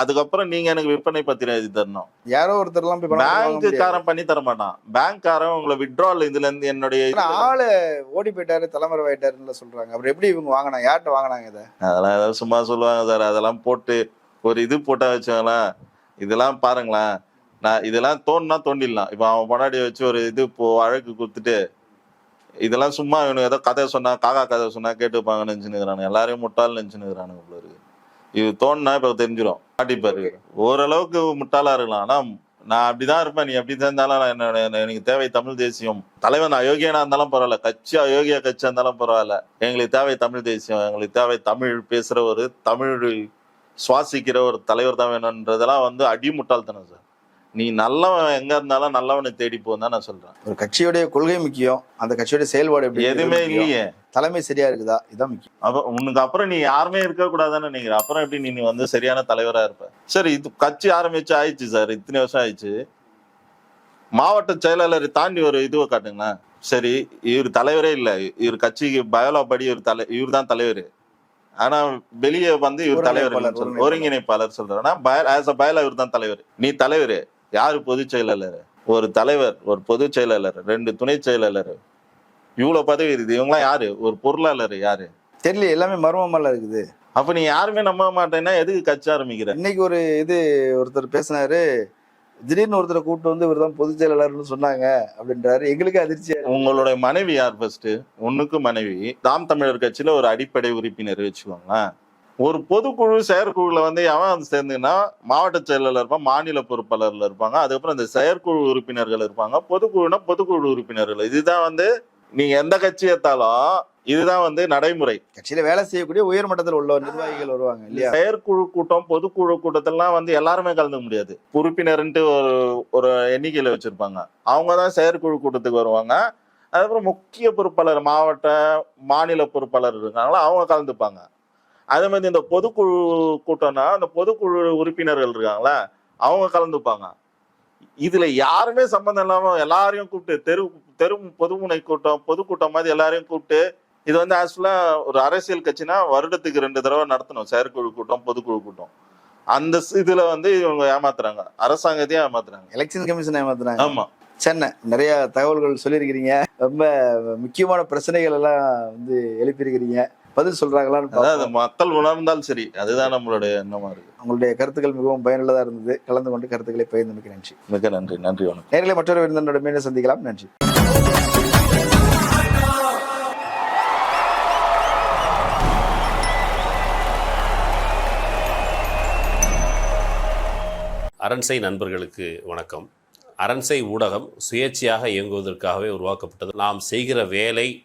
அதுக்கப்புறம் நீங்க எனக்கு விற்பனை பத்திரம் எழுதி தரணும். யாரோ வாங்க முடியாது. பேங்க்காரன் பண்ணி தர மாட்டான் பேங்க்காரன் உங்களை விட்ரால் இதுல இருந்து என்னுடைய ஆளு ஓடி போயிட்டாரு தலைமறை ஆயிட்டாருன்னு சொல்றாங்க. அப்புறம் எப்படி இவங்க வாங்கினாங்க? யார்கிட்ட வாங்கினாங்க இதை? அதெல்லாம் ஏதாவது சும்மா சொல்லுவாங்க சார். அதெல்லாம் போட்டு ஒரு இது போட்டா வச்சுங்களேன் இதெல்லாம் பாருங்களேன். நான் இதெல்லாம் தோணுனா தோண்டிடலாம். இப்போ அவன் பொண்டாடி வச்சு ஒரு இது இப்போ அழகு கொடுத்துட்டு இதெல்லாம் சும்மா இவனுக்கு ஏதோ கதை சொன்னா காக்கா கதை சொன்னா கேட்டுப்பாங்கன்னு நினைச்சுனுக்குறானு எல்லாரையும் முட்டாள் நினைச்சுனுக்குறானுங்க போல இருக்கு. இது தோணுனா இப்போ தெரிஞ்சிடும் மாட்டிப்பாரு ஓரளவுக்கு முட்டாளா இருக்கலாம். ஆனா நான் அப்படிதான் இருப்பேன். நீ எப்படி இருந்தாலும் நான் என்னோட எனக்கு தேவை தமிழ் தேசியம். தலைவன் அயோக்கியனா இருந்தாலும் பரவாயில்ல. கட்சி அயோக்கிய கட்சியா இருந்தாலும் பரவாயில்ல. எங்களுக்கு தேவை தமிழ் தேசியம். எங்களுக்கு தேவை தமிழ் பேசுற ஒரு தமிழ் சுவாசிக்கிற ஒரு தலைவர் தான் வேணும்ன்றதெல்லாம் வந்து அடி முட்டாள்தனம் சார். நீ நல்லவன் எங்க இருந்தாலும் நல்லவனை தேடி தான் நான் சொல்றேன். ஒரு கட்சியுடைய கொள்கை முக்கியம் அந்த கட்சியுடைய செயல்பாடு எப்படி எதுவுமே. இல்லையே. தலைமை சரியா இருக்குதா? இதான் முக்கியம். அப்ப உனக்கு அப்புறம் நீ யாருமே இருக்க கூடாதுன்னு நீங்க அப்புறம் எப்படி நீ வந்து சரியான தலைவரா இருப்ப? சரி இது கட்சி ஆரம்பிச்சு ஆயிடுச்சு சார் இத்தனை வருஷம் ஆயிடுச்சு. மாவட்ட செயலாளர் தாண்டி ஒரு இதுவை காட்டுங்களேன். சரி இவர் தலைவரே இல்ல. இவர் கட்சிக்கு பயோலா படி இவர் தலை இவர் தான் தலைவர். ஆனா வெளியே வந்து இவர் தலைவர் ஒருங்கிணைப்பாளர். சொல்றாரு. ஆஸ் அ பயலா இவர் தான் தலைவர். நீ தலைவர். யாரு பொதுச் செயலாளர்? ஒரு தலைவர் ஒரு பொதுச் செயலாளர் ரெண்டு துணை செயலாளர். இவ்வளவு பதவி இருக்குது. இவங்களாம் யாரு? ஒரு பொருளாளர் யாரு? தெரியல எல்லாமே மர்மமெல்லாம் இருக்குது. அப்ப நீ யாருமே நம்ப மாட்டேன்னா எதுக்கு கட்சி ஆரம்பிக்கிற? இன்னைக்கு ஒரு இது ஒருத்தர் பேசினாரு திடீர்னு ஒருத்தரை கூப்பிட்டு வந்து இவர் தான் பொதுச் செயலாளர்னு சொன்னாங்க அப்படின்றாரு. எங்களுக்கு அதிர்ச்சியா இருக்கு. உங்களுடைய மனைவி யார் ஃபர்ஸ்ட் ஒண்ணுக்கு மனைவி. தாம் தமிழர் கட்சியில ஒரு அடிப்படை உறுப்பினர் வச்சுக்கோங்களேன். ஒரு பொதுக்குழு செயற்குழுல வந்து எவன் வந்து சேர்ந்துன்னா மாவட்ட செயலாளர் இருப்பான் மாநில பொறுப்பாளர்ல இருப்பாங்க. அதுக்கப்புறம் இந்த செயற்குழு உறுப்பினர்கள் இருப்பாங்க. பொதுக்குழுனா பொதுக்குழு உறுப்பினர்கள். இதுதான் வந்து நீங்க எந்த கட்சி எடுத்தாலும் இதுதான் வந்து நடைமுறை. கட்சியில வேலை செய்யக்கூடிய உயர் மட்டத்தில் உள்ள நிர்வாகிகள் வருவாங்க இல்லையா? செயற்குழு கூட்டம் பொதுக்குழு கூட்டத்திலாம் வந்து எல்லாருமே கலந்துக்க முடியாது. உறுப்பினர்ன்ட்டு ஒரு ஒரு எண்ணிக்கையில வச்சிருப்பாங்க. அவங்க தான் செயற்குழு கூட்டத்துக்கு வருவாங்க. அதுக்கப்புறம் முக்கிய பொறுப்பாளர் மாவட்ட மாநில பொறுப்பாளர் இருக்காங்களா அவங்க கலந்துப்பாங்க. அதே மாதிரி இந்த பொதுக்குழு கூட்டம்னா அந்த பொதுக்குழு உறுப்பினர்கள் இருக்காங்களா அவங்க கலந்துப்பாங்க. இதுல யாருமே சம்பந்தம் இல்லாம எல்லாரையும் கூப்பிட்டு தெரு தெரு பொதுமுனை கூட்டம் பொதுக்கூட்டம் மாதிரி எல்லாரையும் கூப்பிட்டு இது வந்து ஆக்சுவலா ஒரு அரசியல் கட்சினா வருடத்துக்கு ரெண்டு தடவை நடத்தணும். செயற்குழு கூட்டம் பொதுக்குழு கூட்டம். அந்த இதுல வந்து இவங்க ஏமாத்துறாங்க. அரசாங்கத்தையும் ஏமாத்துறாங்க. எலெக்ஷன் கமிஷன் ஏமாத்துறாங்க. ஆமா. சென்னை நிறைய தகவல்கள் சொல்லியிருக்கிறீங்க. ரொம்ப முக்கியமான பிரச்சனைகள் எல்லாம் வந்து எழுப்பியிருக்கிறீங்க. பதில் சொல்றாங்களான்னு அதாவது. மக்கள் உணர்ந்தால் சரி அதுதான் நம்மளுடைய எண்ணமா இருக்கு. உங்களுடைய கருத்துக்கள் மிகவும் பயனுள்ளதா இருந்தது. கலந்து கொண்டு கருத்துக்களை பகிர்ந்தமைக்கு நன்றி. மிக நன்றி. நன்றி வணக்கம். நேர்களை மற்றொரு விருந்தினோட மீண்டும் சந்திக்கலாம். நன்றி. அரண்சை நண்பர்களுக்கு வணக்கம். அரண்சை ஊடகம் சுயேட்சையாக இயங்குவதற்காகவே உருவாக்கப்பட்டது. நாம் செய்கிற வேலை